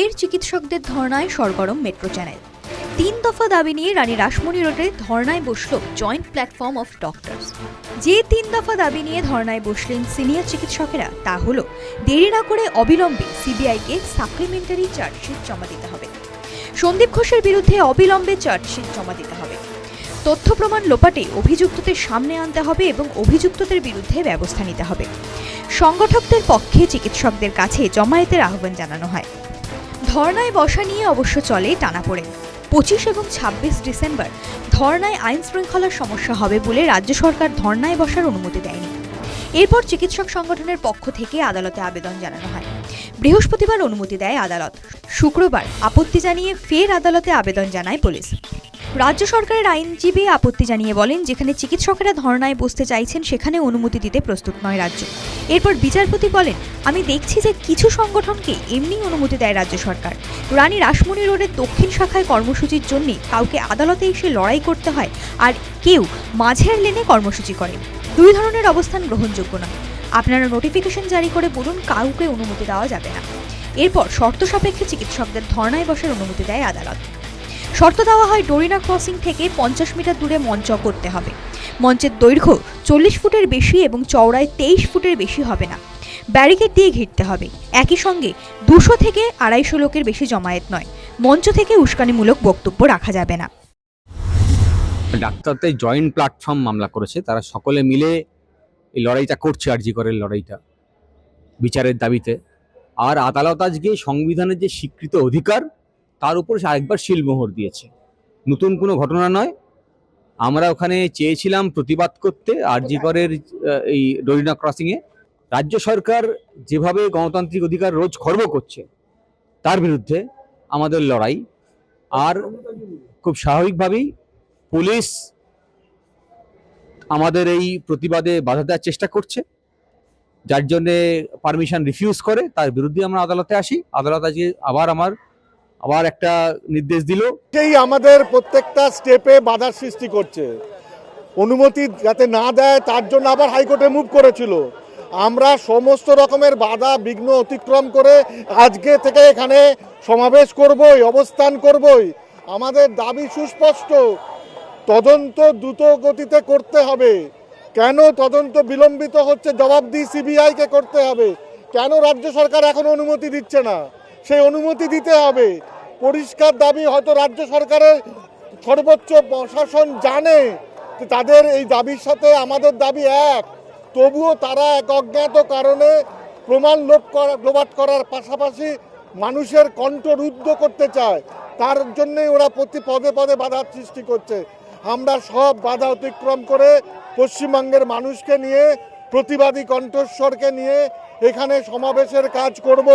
ফের চিকিৎসকদের ধর্নায় সরগরম মেট্রো চ্যানেল। তিন দফা দাবি নিয়ে রানী রাসমণি রোডে ধর্নায় বসল জয়েন্ট প্ল্যাটফর্ম অফ ডক্টরস। যে তিন দফা দাবি নিয়ে ধর্নায় বসলেন সিনিয়র চিকিৎসকেরা, তা হলো, দেরি না করে অবিলম্বে সিবিআইকে সাপ্লিমেন্টারি চার্জশিট জমা দিতে হবে। সন্দীপ ঘোষের বিরুদ্ধে অবিলম্বে চার্জশিট জমা দিতে হবে। তথ্য প্রমাণ লোপাটে অভিযুক্তদের সামনে আনতে হবে এবং অভিযুক্তদের বিরুদ্ধে ব্যবস্থা নিতে হবে। সংগঠকদের পক্ষে চিকিৎসকদের কাছে জমায়েতের আহ্বান জানানো হয়। ধর্নায় বসা নিয়ে অবশ্য চলে টানাপোড়েন। পঁচিশ এবং ছাব্বিশ ডিসেম্বর ধর্নায় আইন শৃঙ্খলার সমস্যা হবে বলে রাজ্য সরকার ধর্নায় বসার অনুমতি দেয়নি। এরপর চিকিৎসক সংগঠনের পক্ষ থেকে আদালতে আবেদন জানানো হয়। বৃহস্পতিবার অনুমতি দেয় আদালত। শুক্রবার আপত্তি জানিয়ে ফের আদালতে আবেদন জানায় পুলিশ। রাজ্য সরকারের আইনজীবী আপত্তি জানিয়ে বলেন, যেখানে চিকিৎসকেরা ধর্নায় বসতে চাইছেন, সেখানে অনুমতি দিতে প্রস্তুত নয় রাজ্য। এরপর বিচারপতি বলেন, আমি দেখছি যে কিছু সংগঠনকে এমনি অনুমতি দেয় রাজ্য সরকার। রানী রাসমণি রোডের দক্ষিণ শাখায় কর্মসূচির জন্য কাউকে আদালতে এসে লড়াই করতে হয় আর কেউ মাঝের লেনে কর্মসূচি করে। দুই ধরনের অবস্থান গ্রহণযোগ্য নয়। আপনারা নোটিফিকেশন জারি করে বলুন, কাউকে অনুমতি দেওয়া যাবে না। এরপর শর্ত সাপেক্ষে চিকিৎসকদের ধর্নায় বসার অনুমতি দেয় আদালত। শর্ত দেওয়া হয় ডোরিনা ক্রসিং থেকে পঞ্চাশ মিটার দূরে মঞ্চ করতে হবে। মঞ্চের দৈর্ঘ্য চল্লিশ ফুটের বেশি এবং চওড়ায় তেইশ ফুটের বেশি হবে না। ব্যারিকেড দিয়ে ঘিরতে হবে। একই সঙ্গে দুশো থেকে আড়াইশো লোকের বেশি জমায়েত নয়। মঞ্চ থেকে উস্কানিমূলক বক্তব্য রাখা যাবে না। ডাক্তারদের জয়েন্ট প্ল্যাটফর্ম মামলা করেছে। তারা সকলে মিলে এই লড়াইটা করছে, আরজি করের লড়াইটা বিচারের দাবিতে। আর আদালত আজকে সংবিধানের যে স্বীকৃত অধিকার তার উপর সে আরেকবার শিলমোহর দিয়েছে। নতুন কোনো ঘটনা নয়। আমরা ওখানে চেয়েছিলাম প্রতিবাদ করতে আরজি করের এই ডরিনা ক্রসিংয়ে। রাজ্য সরকার যেভাবে গণতান্ত্রিক অধিকার রোজ খর্ব করছে তার বিরুদ্ধে আমাদের লড়াই। আর খুব স্বাভাবিকভাবেই পুলিশ আমাদের এই প্রতিবাদে বাধা দেওয়ার চেষ্টা করছে। যার জন্যে পারমিশন রিফিউজ করে তার বিরুদ্ধে আমরা আদালতে আসি। আদালত আজকে আবার আমার আবার একটা নির্দেশ দিল। সেই আমাদের প্রত্যেকটা স্টেপে বাধার সৃষ্টি করছে। অনুমতি যাতে না দেয়, তার জন্য আবার হাইকোর্টে মুভ করেছিল। আমরা সমস্ত রকমের বাধা বিঘ্ন অতিক্রম করে আজকে থেকে এখানে সমাবেশ করবই, অবস্থান করবই। আমাদের দাবি সুস্পষ্ট। তদন্ত দ্রুত গতিতে করতে হবে। কেন তদন্ত বিলম্বিত হচ্ছে, জবাবদিহি সিবিআইকে করতে হবে। কেন রাজ্য সরকার এখন অনুমতি দিচ্ছে না? সেই অনুমতি দিতে হবে। পরিষ্কার দাবি হয়তো রাজ্য সরকারের সর্বোচ্চ প্রশাসন জানে তাদের এই দাবির সাথে আমাদের দাবি এক। তবুও তারা এক অজ্ঞাত কারণে প্রমাণ লোপ করা, লোপাট করার পাশাপাশি মানুষের কণ্ঠ রুদ্ধ করতে চায়। তার জন্যই ওরা প্রতি পদে পদে বাধার সৃষ্টি করছে। আমরা সব বাধা অতিক্রম করে পশ্চিমবঙ্গের মানুষকে নিয়ে, প্রতিবাদী কণ্ঠস্বরকে নিয়ে এখানে সমাবেশের কাজ করব।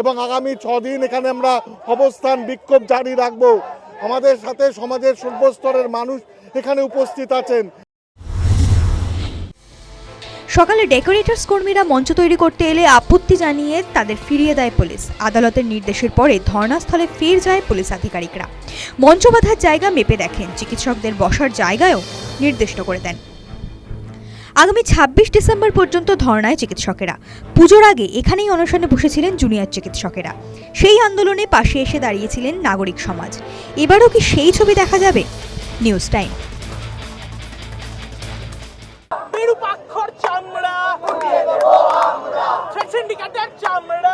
এবং আগামী ছদিন এখানে আমরা অবস্থান বিক্ষোভ জারি রাখব। আমাদের সাথে সমাজের সর্বস্তরের মানুষ এখানে উপস্থিত আছেন। সকালে ডেকোরেটরস কর্মীরা মঞ্চ তৈরি করতে এলে আপত্তি জানিয়ে তাদের ফিরিয়ে দেয় পুলিশ। আদালতের নির্দেশের পরে ধর্নাস্থলে ফের যায় পুলিশ আধিকারিকরা। মঞ্চ বাঁধার জায়গা মেপে দেখেন। চিকিৎসকদের বসার জায়গায়ও নির্দিষ্ট করে দেন। আগামী ছাব্বিশ ডিসেম্বর পর্যন্ত ধর্নায় চিকিৎসকেরা। পুজোর আগে এখানেই অনশনে বসেছিলেন জুনিয়র চিকিৎসকেরা। সেই আন্দোলনে পাশে এসে দাঁড়িয়েছিলেন নাগরিক সমাজ। এবারও কি সেই ছবি দেখা যাবে? News time. চামড়া।